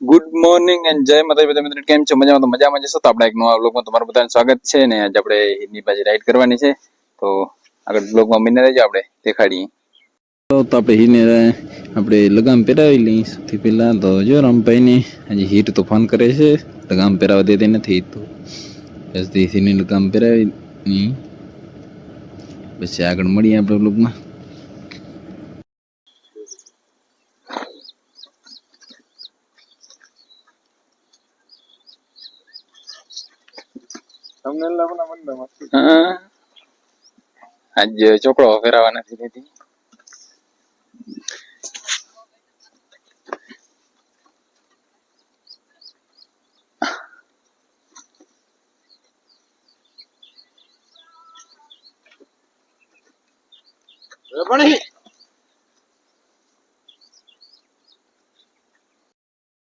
Good morning and જય માતા બધા મિત્રો. કેમ છો? મજામાં તો મજામાં જશો તો આપણે એક નવા બ્લોગમાં તમારું બધાનું સ્વાગત છે ને આજે આપણે હિન્દી પાછી રાઈડ કરવાની છે. તો આગળ બ્લોગમાં મિને રહેજો આપણે, દેખાડીએ. તો આપણે હિને આપણે લગામ પહેરાવી લઈએ સૌથી પહેલાં. તો જો રામભાઈને હજી હીટ તો ફોન કરે છે, લગામ પહેરાવા દેતી નથી તો. પછી હિને લગામ પહેરાવી પછી આગળ મળીએ આપણે બ્લોગમાં આજ ચોકડો ફેરવા નથી દેતી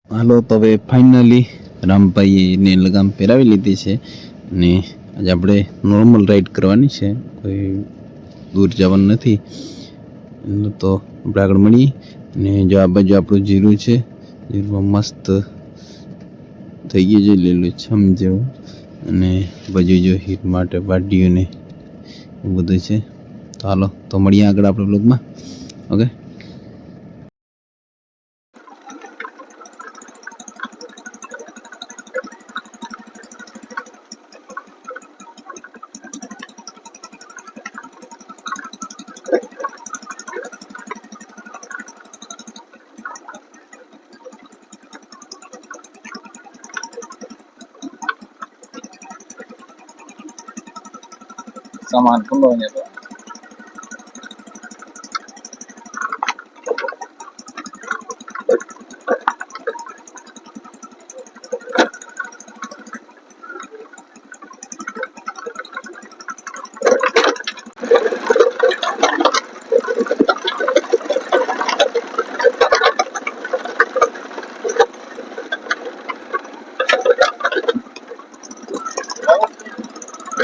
હાલો તો હવે ફાઇનલી રામભાઈએ એને લગામ પહેરાવી લીધી છે. અને આજે આપણે નોર્મલ રાઈડ કરવાની છે. કોઈ દૂર જવાનું નથી. તો આપણે આગળ મળીએ. અને જો આ બાજુ આપણું જીરું છે. જીરુંમાં મસ્ત થઈ ગયું છે, લીલું છમ જેવું. અને બાજુ જો હીટ માટે વાડીઓને એવું બધું છે. તો હાલો, તો મળીએ આગળ આપણે બ્લોગમાં okay samaan kembangnya tuh.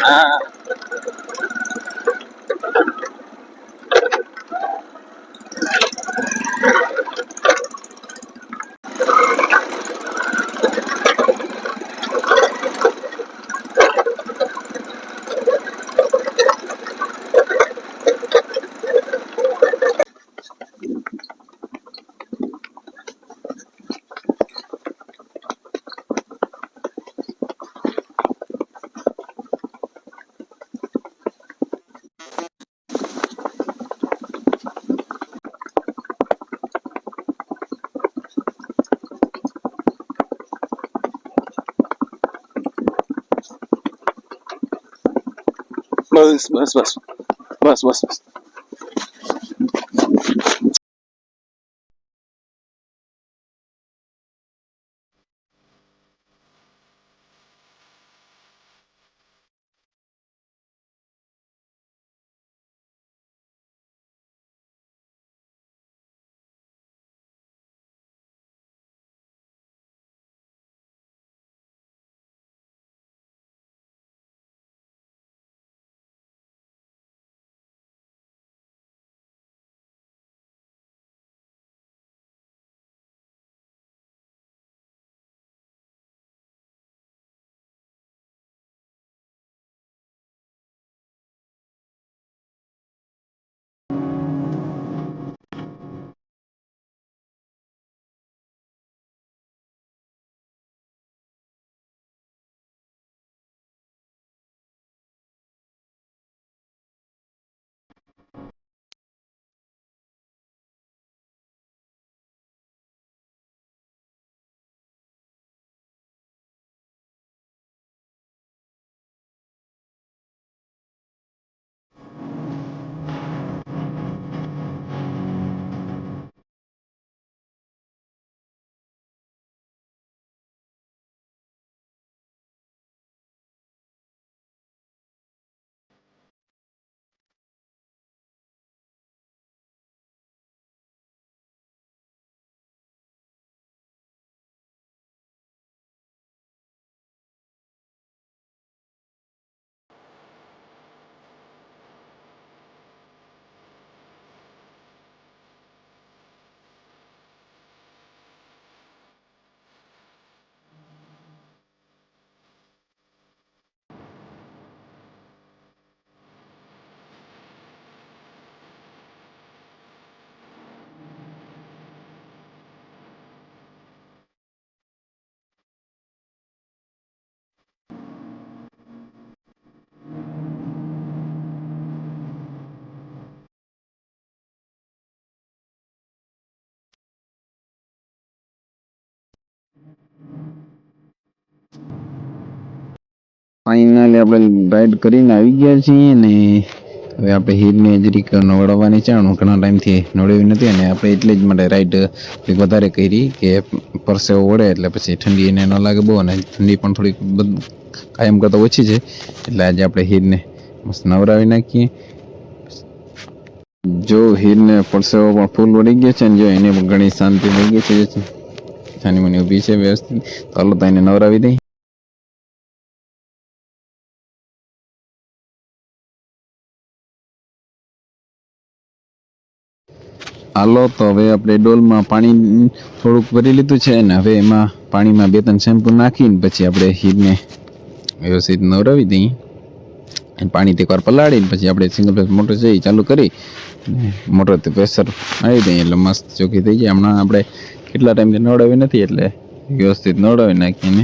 Ah. was, was, was, was, was. Finally આપણે રાઈડ કરીને આવી ગયા છીએ ને હવે આપણે હીરને જરીક નવડાવવાની છે. ઘણા ટાઈમથી નવડાવી નથી અને આપણે એટલે જ માટે રાઈડ વધારે કરી કે પરસેવો વળે એટલે પછી ઠંડી એને ન લાગે બહુ અને ઠંડી પણ થોડીક કાયમ કરતાં ઓછી છે. એટલે આજે આપણે હીરને મસ્ત નવરાવી નાખીએ. જો હીરને પરસેવો પણ ફૂલ વળી ગયો છે ને જો એને પણ ઘણી શાંતિ થઈ ગઈ છે. છાની મની ઊભી છે વ્યવસ્થિત. હાલો તો એને નવરાવી દઈ હાલો, તો હવે આપણે ડોલમાં પાણી થોડુંક ભરી લીધું છે ને હવે એમાં પાણીમાં બે ત્રણ શેમ્પુ નાખીને પછી આપણે હીરને વ્યવસ્થિત નવરાવી દઈએ. પાણી એકવાર પલાળીને પછી આપણે સિંગલ ફેસ મોટર છે એ ચાલુ કરી મોટર મોટરથી પ્રેશર આવી દઈએ એટલે મસ્ત ચોખ્ખી થઈ જાય. હમણાં આપણે કેટલા ટાઈમથી નવડાવી નથી એટલે વ્યવસ્થિત નવડાવી નાખીને